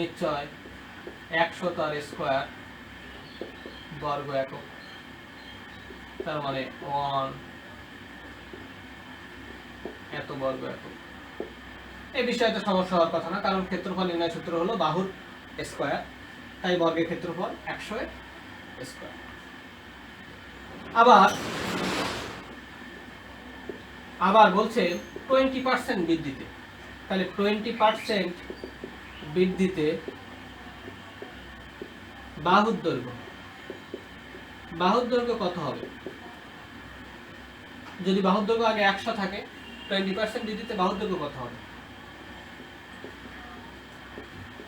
নিশ্চয় একশো তার স্কোয়ার বর্গ একক। তার মানে ওয়ান এত বর্গ একক। এই বিষয়টা সমস্যা হওয়ার কথা না, কারণ ক্ষেত্রফল নির্ণয় সূত্র হলো বাহুর স্কোয়ার তাই বর্গের ক্ষেত্রফল একশো স্কোয়ার আবার আবার বলছে টোয়েন্টি পার্সেন্ট বৃদ্ধিতে। তাহলে টোয়েন্টি পার্সেন্ট বৃদ্ধিতে বাহুর দৈর্ঘ্য। বাহুর দৈর্ঘ্য কত হবে? যদি বাহুর দৈর্ঘ্য আগে একশো থাকে টোয়েন্টি পার্সেন্ট বৃদ্ধিতে বাহুর দৈর্ঘ্য কত হবে?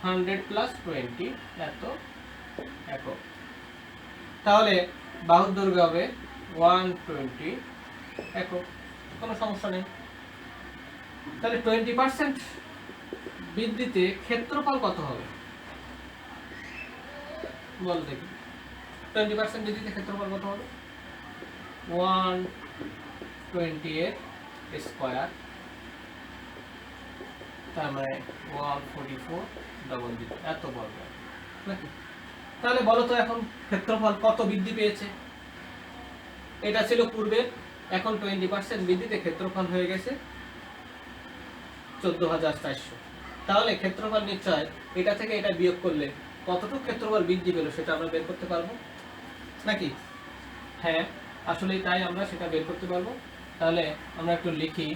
হান্ড্রেড প্লাস টোয়েন্টি এত একক। তাহলে বাহুর দৈর্ঘ্য হবে ওয়ান টোয়েন্টি একক। কোনো সমস্যা নেই। তাহলে টোয়েন্টি পার্সেন্ট বৃদ্ধিতে ক্ষেত্রফল কত হবে? বল দেখি। টোয়েন্টি পার্সেন্ট বৃদ্ধিতে ক্ষেত্রফল কত হবে? ওয়ান টোয়েন্টি এর স্কোয়ার তার মানে one forty four double zero এত বর্গ নাকি? তাহলে বলো তো এখন ক্ষেত্রফল কত বৃদ্ধি পেয়েছে? এটা ছিল পূর্বে, এখন টোয়েন্টি পার্সেন্ট বৃদ্ধিতে ক্ষেত্রফল হয়ে গেছে চোদ্দ হাজার চারশো। তাহলে ক্ষেত্রফল নিশ্চয় এটা থেকে এটা বিয়োগ করলে কতটুকু ক্ষেত্রফল বৃদ্ধি পেল সেটা আমরা বের করতে পারব? নাকি? হ্যাঁ আসলে তাই আমরা সেটা বের করতে পারব। তাহলে আমরা একটু লিখি,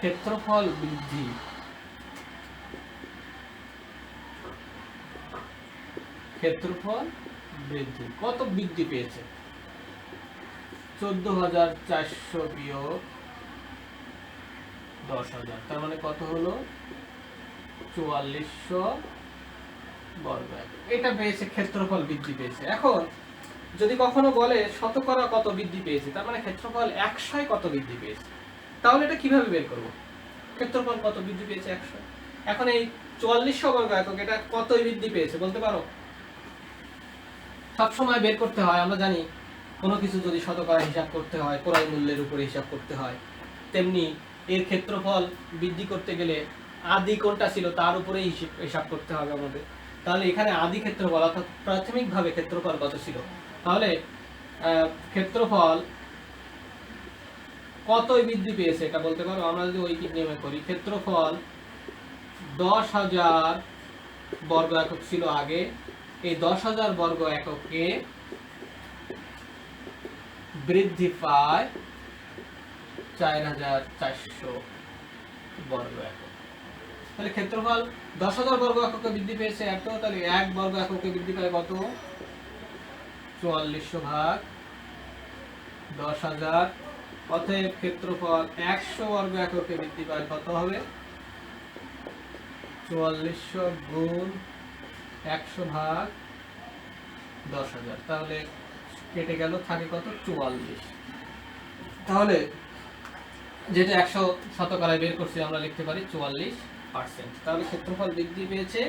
ক্ষেত্রফল বৃদ্ধি। ক্ষেত্রফল বৃদ্ধি, কত বৃদ্ধি পেয়েছে? চোদ্দ হাজার চারশো বিয়োগ দশ হাজার। তার মানে কত হলো? চুয়াল্লিশশো বর্গ। এটা পেয়েছে, ক্ষেত্রফল বৃদ্ধি পেয়েছে। এখন যদি কখনো বলে শতকরা কত বৃদ্ধি পেয়েছে, তার মানে ক্ষেত্রফল একশোয় কত বৃদ্ধি পেয়েছে, তাহলে এটা কীভাবে বের করব? ক্ষেত্রফল কত বৃদ্ধি পেয়েছে? একশো এখন এই চুয়াল্লিশশো বর্গ একক, এটা কত বৃদ্ধি পেয়েছে, বলতে পারো? সবসময় বের করতে হয়, আমরা জানি কোনো কিছু যদি শতকরা হিসাব করতে হয়, ক্রয় মূল্যের উপরে হিসাব করতে হয়, তেমনি এর ক্ষেত্রফল বৃদ্ধি করতে গেলে আদি কোনটা ছিল তার উপরে হিসাব করতে হবে আমাদের। তাহলে এখানে আদি ক্ষেত্রফল অর্থাৎ প্রাথমিকভাবে ক্ষেত্রফল কত ছিল? তাহলে ক্ষেত্রফল কতই বৃদ্ধি পেয়েছে এটা বলতে পারো? আমরা যদি ঐকিক নিয়মে করি, ক্ষেত্রফল দশ হাজার বর্গ একক ছিল আগে। এই দশ হাজার বর্গ এককে বৃদ্ধি পায় চার হাজার চারশো বর্গ একক। তাহলে ক্ষেত্রফল দশ হাজার বর্গ এককে বৃদ্ধি পেয়েছে এত, তাহলে এক বর্গ এককে বৃদ্ধি পায় কত? চুয়াল্লিশশো ভাগ দশ হাজার। অতএব ক্ষেত্রফল একশো বর্গ এককে বৃদ্ধি পায় কত হবে? চুয়াল্লিশশো গুণ একশো ভাগ দশ হাজার। তাহলে কেটে গেল থাকে কত? চুয়াল্লিশ। তাহলে যেটা একশো শতকরায় বের করছি, আমরা লিখতে পারি চুয়াল্লিশ পার্সেন্ট তাহলে ক্ষেত্রফল বৃদ্ধি পেয়েছে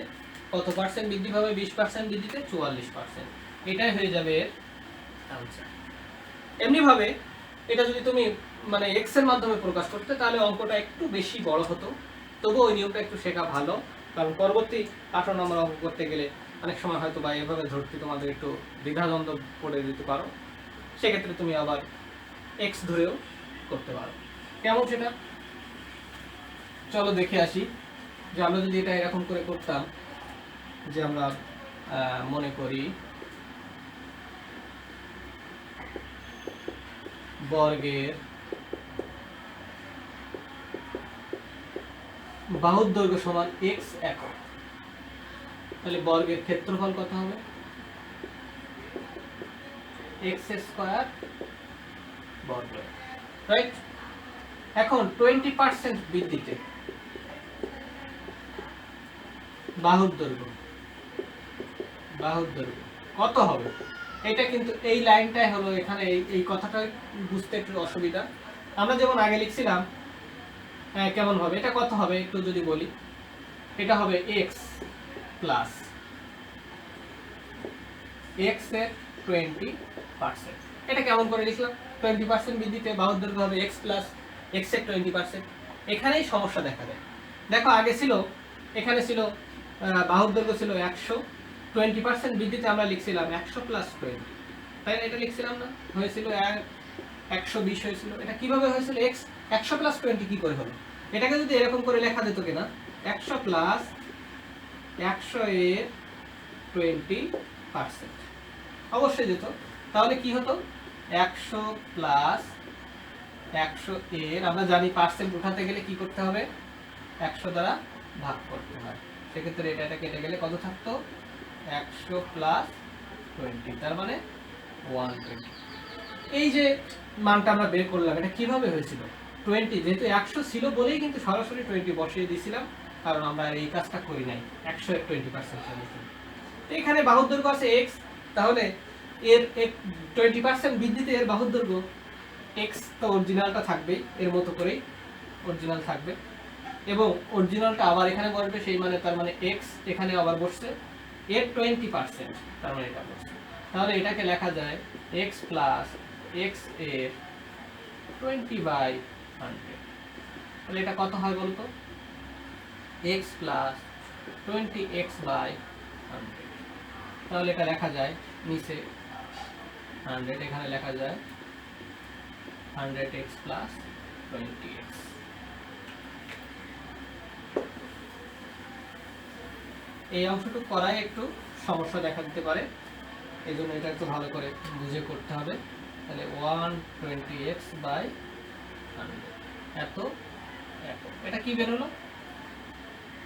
কত পার্সেন্ট বৃদ্ধি পাবে বিশ পার্সেন্ট বৃদ্ধিতে চুয়াল্লিশ পার্সেন্ট এটাই হয়ে যাবে এর আনসার এমনিভাবে এটা যদি তুমি মানে এক্সের মাধ্যমে প্রকাশ করতে, তাহলে অঙ্কটা একটু বেশি বড় হতো। তবুও ওই নিয়মটা একটু শেখা ভালো। কারণ পরবর্তী আঠারো নম্বর অঙ্ক করতে গেলে অনেক সময় হয়তো বা এভাবে ধরতে তোমাদের একটু দ্বিধাদ্বন্দ্ব করে দিতে পারো। সেক্ষেত্রে তুমি আবার এক্স ধরেও করতে পারো। কেমন সেটা? চলো দেখে আসি যে আমরা যদি এটা এরকম করে করতাম যে আমরা মনে করি বর্গের বাহুর দৈর্ঘ্য সমান এক্স একক। তাহলে বর্গের ক্ষেত্রফল কত হবে? এক্স স্কোয়ার বর্গ। রাইট এখন টোয়েন্টি পার্সেন্ট বৃদ্ধিতে। বাহুর দৈর্ঘ্য। বাহুর দৈর্ঘ্য। কত হবে? এটা কিন্তু এই লাইনটাই হলো এখানে এই এই কথাটা বুঝতে একটু অসুবিধা। আমরা যেমন আগে লিখছিলাম হ্যাঁ, কেমন হবে? এটা কত হবে? একটু যদি বলি। এটা হবে এক্স প্লাস এক্সের টোয়েন্টি পার্সেন্ট এটা কেমন করে লিখলাম? টোয়েন্টি পার্সেন্ট বৃদ্ধিতে বাহুর দৈর্ঘ্য হবে এক্স প্লাস এক্সের টোয়েন্টি পার্সেন্ট এখানেই সমস্যা দেখা দেয়। দেখো, আগে ছিল, এখানে ছিল বাহুর দৈর্ঘ্য ছিল একশো। টোয়েন্টি পার্সেন্ট বৃদ্ধিতে আমরা লিখছিলাম একশো প্লাস টোয়েন্টি তাই না? এটা লিখছিলাম না? হয়েছিল একশো বিশ হয়েছিল। এটা কীভাবে হয়েছিল? এক্স একশো প্লাস টোয়েন্টি কি করে হলো? এটাকে যদি এরকম করে লেখা যেত কিনা, একশো প্লাস একশো এর টোয়েন্টি পার্সেন্ট অবশ্যই যেত। তাহলে কি হতো? একশো প্লাস একশো এর, আমরা জানি পার্সেন্ট উঠাতে গেলে কি করতে হবে? একশো দ্বারা ভাগ করতে হয়। সেক্ষেত্রে এটা এটা কেটে গেলে কত থাকতো? একশো প্লাস টোয়েন্টি তার মানে ওয়ান টোয়েন্টি এই যে মানটা আমরা বের করলাম, এটা কীভাবে হয়েছিল? টোয়েন্টি যেহেতু একশো ছিল বলেই কিন্তু সরাসরি টোয়েন্টি বসিয়ে দিয়েছিলাম, কারণ আমরা এই কাজটা করি নাই। একশো টোয়েন্টি পার্সেন্ট এখানে বাহুর আছে এক্স তাহলে এর টোয়েন্টি পার্সেন্ট বৃদ্ধিতে এর বাহুর এক্স তো অরিজিনালটা থাকবেই, এর মতো করেই অরিজিনাল থাকবে। এবং অরিজিনালটা আবার এখানে বসবে, সেই মানে তার মানে এক্স এখানে আবার বসছে, এর টোয়েন্টি পার্সেন্ট তার মানে এটা বসছে। তাহলে এটাকে লেখা যায় এক্স প্লাস এক্সের টোয়েন্টি বাই হান্ড্রেড তাহলে এটা কত হয় বলতো? X plus twenty x by hundred তাহলে এটা লেখা যায় নিচে হান্ড্রেড এখানে লেখা যায় hundred x plus twenty x এই অংশটুকু করাই একটু সমস্যা দেখা দিতে পারে। এই জন্য এটা একটু ভালো করে বুঝে করতে হবে। তাহলে ওয়ান টোয়েন্টি এক্স বাই এত এটা কি বেরোলো?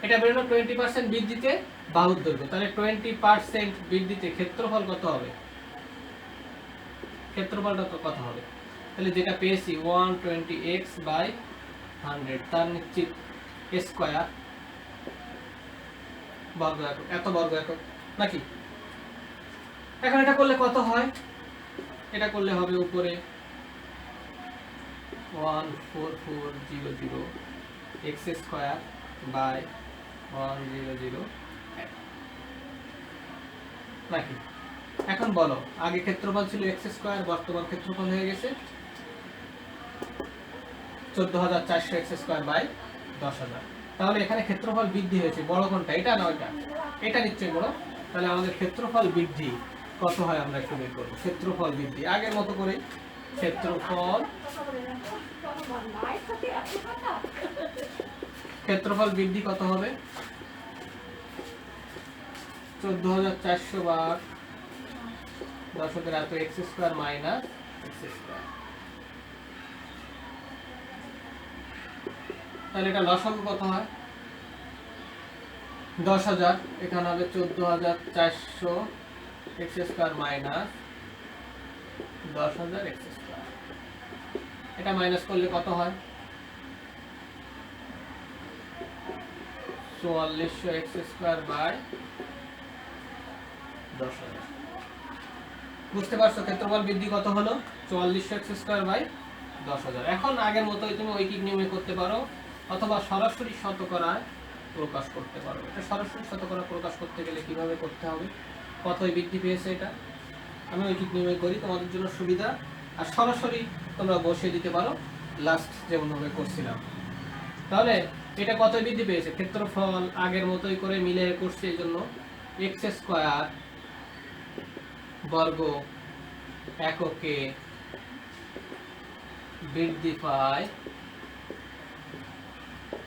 এটা বেরোলো টোয়েন্টি পার্সেন্ট বৃদ্ধিতে বাহুর দৈর্ঘ্য। তাহলে টোয়েন্টি পার্সেন্ট বৃদ্ধিতে ক্ষেত্রফল কত হবে? ক্ষেত্রফলটা কত হবে। তাহলে যেটা পেয়েছি one twenty x by hundred তার নিশ্চিত স্কোয়ার বর্গ একক। এত বর্গ একক, নাকি? এখন এটা করলে কত হয়? এটা করলে হবে উপরে one four four zero zero x square by one zero zero নাকি? এখন বলো, আগে ক্ষেত্রফল ছিল এক্স স্কোয়ার বর্তমান ক্ষেত্রফল হয়ে গেছে। চোদ্দ হাজার চারশো এক্স স্কোয়ার বাই দশ হাজার। তাহলে এখানে ক্ষেত্রফল বৃদ্ধি হয়েছে। বড় কোনটা? এটা না ওইটা এটা নিশ্চয়ই বড়। তাহলে আমাদের ক্ষেত্রফল বৃদ্ধি কত হয় আমরা একটু বের করব ক্ষেত্রফল বৃদ্ধি। আগের মতো করে ক্ষেত্রফল ক্ষেত্রফল বৃদ্ধি কত হবে? চোদ্দ হাজার চারশো বার দশকের এত x square minus x square তাহলে এটা লসাগু কত হয়? দশ হাজার, এখানে হবে চোদ্দ হাজার চারশো এক্স স্কোয়ার মাইনাস দশ হাজার এক্স স্কোয়ার। এটা মাইনাস করলে কত হয়? চুয়াল্লিশশো এক্স স্কোয়ার বাই দশ হাজার। বুঝতে পারছ? ক্ষেত্রফল বৃদ্ধি কত হলো? চুয়াল্লিশশো এক্স স্কোয়ার বাই দশ হাজার। এখন আগের মতোই তুমি ওই ঐকিক নিয়মে করতে পারো। অথবা সরাসরি শতকরায় প্রকাশ করতে পারো এটা সরাসরি শতকরা প্রকাশ করতে গেলে কীভাবে করতে হবে? কতই বৃদ্ধি পেয়েছে এটা? আমি ঐকিক নিয়মে করি, তোমাদের জন্য সুবিধা। আর সরাসরি তোমরা বসিয়ে দিতে পারো লাস্ট যেমনভাবে করছিলাম। তাহলে এটা কত বৃদ্ধি পেয়েছে? ক্ষেত্রফল আগের মতোই করে মিলে করছে এই জন্য এক্স স্কোয়ার বর্গ এককে বৃদ্ধি পায়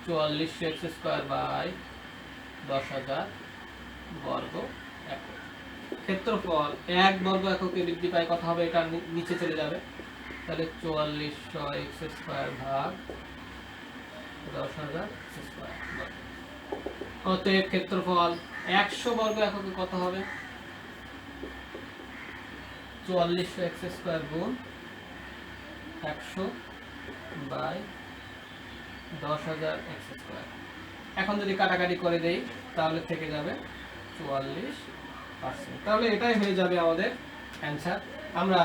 চুয়াল্লিশশো এক্স স্কোয়ার বাই দশ হাজার বর্গ একক ক্ষেত্রফল এক বর্গ এককে বৃদ্ধি পায়, কথা হবে এটা নিচে চলে যাবে। তাহলে চুয়াল্লিশশো এক্স স্কোয়ার ভাগ দশ হাজার স্কোয়ার অতএব ক্ষেত্রফল একশো বর্গ এককে কত হবে। চুয়াল্লিশশো এক্স স্কোয়ার গুণ একশো বাই দশ হাজার এক্স এখন যদি কাটাকাটি করে দেই, তাহলে থেকে যাবে চুয়াল্লিশ পার্সেন্ট তাহলে এটাই হয়ে যাবে আমাদের অ্যান্সার আমরা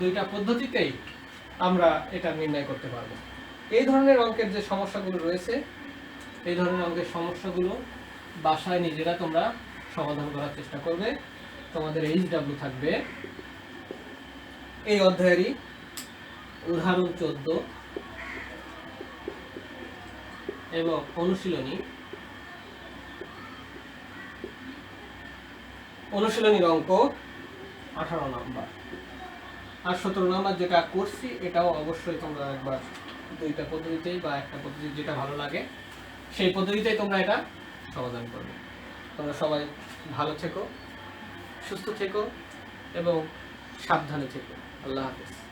দুইটা পদ্ধতিতেই আমরা এটা নির্ণয় করতে পারব। এই ধরনের অঙ্কের যে সমস্যাগুলো রয়েছে, এই ধরনের অঙ্কের সমস্যাগুলো বাসায় নিজেরা তোমরা সমাধান করার চেষ্টা করবে। তোমাদের এইচ ডাব্লিউ থাকবে। এই অধ্যায়েরই উদাহরণ চোদ্দ। এবং অনুশীলনী। অনুশীলনীর অঙ্ক আঠারো নাম্বার। আর সতেরো নাম্বার যেটা করছি, এটাও অবশ্যই তোমরা একবার দুইটা পদ্ধতিতেই বা একটা পদ্ধতি যেটা ভালো লাগে, সেই পদ্ধতিতেই তোমরা এটা সমাধান করবে। তোমরা সবাই ভালো থেকো, সুস্থ থেকো এবং সাবধানে থেকো। আল্লাহ হাফেজ।